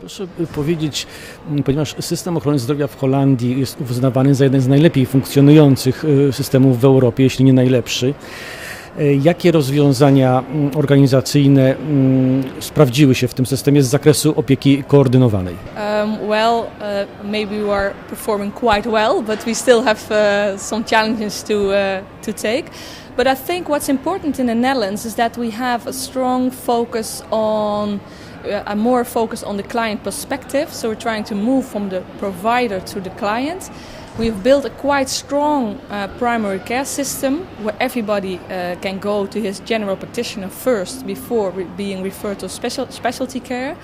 Proszę powiedzieć, ponieważ system ochrony zdrowia w Holandii jest uznawany za jeden z najlepiej funkcjonujących systemów w Europie, jeśli nie najlepszy, jakie rozwiązania organizacyjne sprawdziły się w tym systemie z zakresu opieki koordynowanej? Um, well, uh, maybe we are performing quite well, but we still have uh, some challenges to, uh, to take. But I think what's important in the Netherlands is that we have a strong focus on a more focused on the client perspective. So we're trying to move from the provider to the client. We've built a quite strong uh, primary care system where everybody uh, can go to his general practitioner first before re being referred to special specialty care.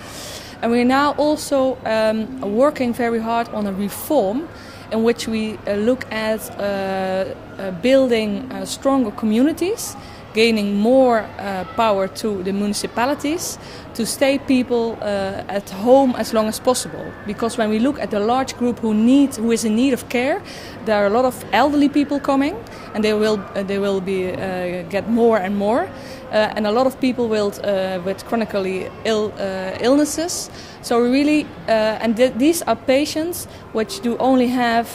And we're now also um, working very hard on a reform in which we uh, look at uh, uh, building uh, stronger communities gaining more uh, power to the municipalities to stay people uh, at home as long as possible. Because when we look at the large group who need, who is in need of care, there are a lot of elderly people coming, and they will uh, they will be uh, get more and more, uh, and a lot of people will uh, with chronically ill illnesses. So we really, and th these are patients which do only have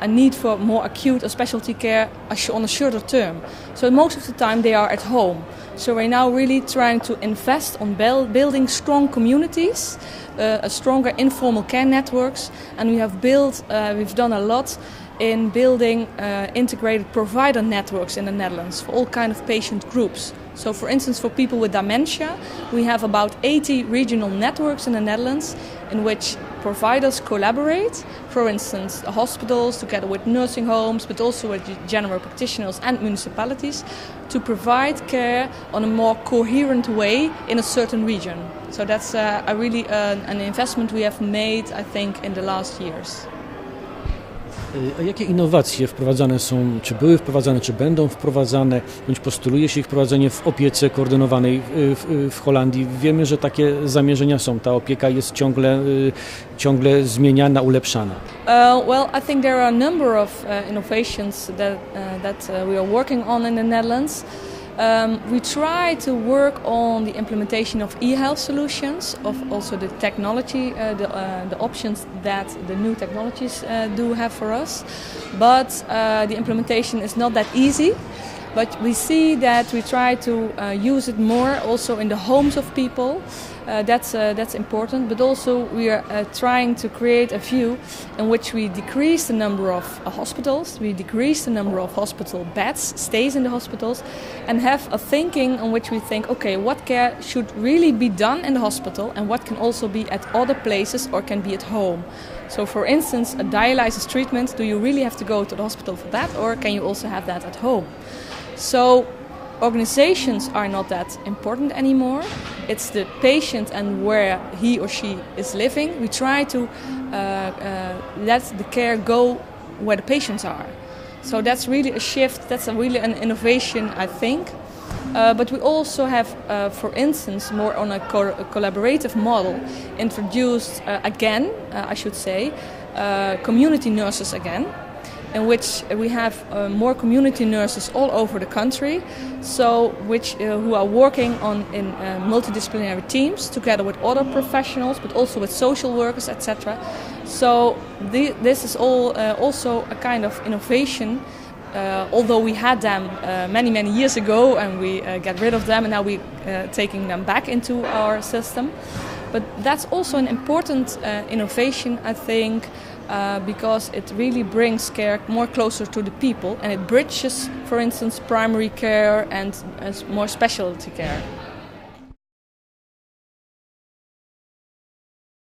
a need for more acute or specialty care on a shorter term. So most of the time they are at home. So we're now really trying to invest on building strong communities, uh, a stronger informal care networks, and we have built, uh, we've done a lot in building uh, integrated provider networks in the Netherlands for all kind of patient groups. So for instance, for people with dementia, we have about 80 regional networks in the Netherlands in which providers collaborate. For instance, hospitals together with nursing homes, but also with general practitioners and municipalities to provide care on a more coherent way in a certain region. So that's uh, a really uh, an investment we have made, I think, in the last years. A jakie innowacje wprowadzane są, czy były wprowadzane, czy będą wprowadzane, bądź postuluje się ich wprowadzenie w opiece koordynowanej w, w, Holandii? Wiemy, że takie zamierzenia są. Ta opieka jest ciągle, ciągle zmieniana, ulepszana. Uh, well, I think there are a number of uh, innovations that, uh, that we are working on in the Netherlands. Um, we try to work on the implementation of e-health solutions, of also the technology, uh, the, uh, the, options that the new technologies uh, do have for us. But uh, the implementation is not that easy. But we see that we try to uh, use it more also in the homes of people. Uh, that's uh, that's important. But also we are uh, trying to create a view in which we decrease the number of hospitals, we decrease the number of hospital beds, stays in the hospitals, and have a thinking on which we think, okay, what care should really be done in the hospital, and what can also be at other places or can be at home. So, for instance, a dialysis treatment, do you really have to go to the hospital for that, or can you also have that at home? So organizations are not that important anymore. It's the patient and where he or she is living. We try to uh, uh, let the care go where the patients are. So that's really a shift. That's a really an innovation, I think. Uh, but we also have, uh, for instance, more on a, co a collaborative model, introduced uh, again, uh, I should say, community nurses again in which we have uh, more community nurses all over the country, so which uh, who are working on in uh, multidisciplinary teams together with other professionals, but also with social workers, etc. So the, this is all uh, also a kind of innovation. Uh, although we had them uh, many many years ago and we get rid of them and now we are taking them back into our system but that's also an important innovation I think uh, because it really brings care more closer to the people and it bridges, for instance, primary care and, and more specialty care.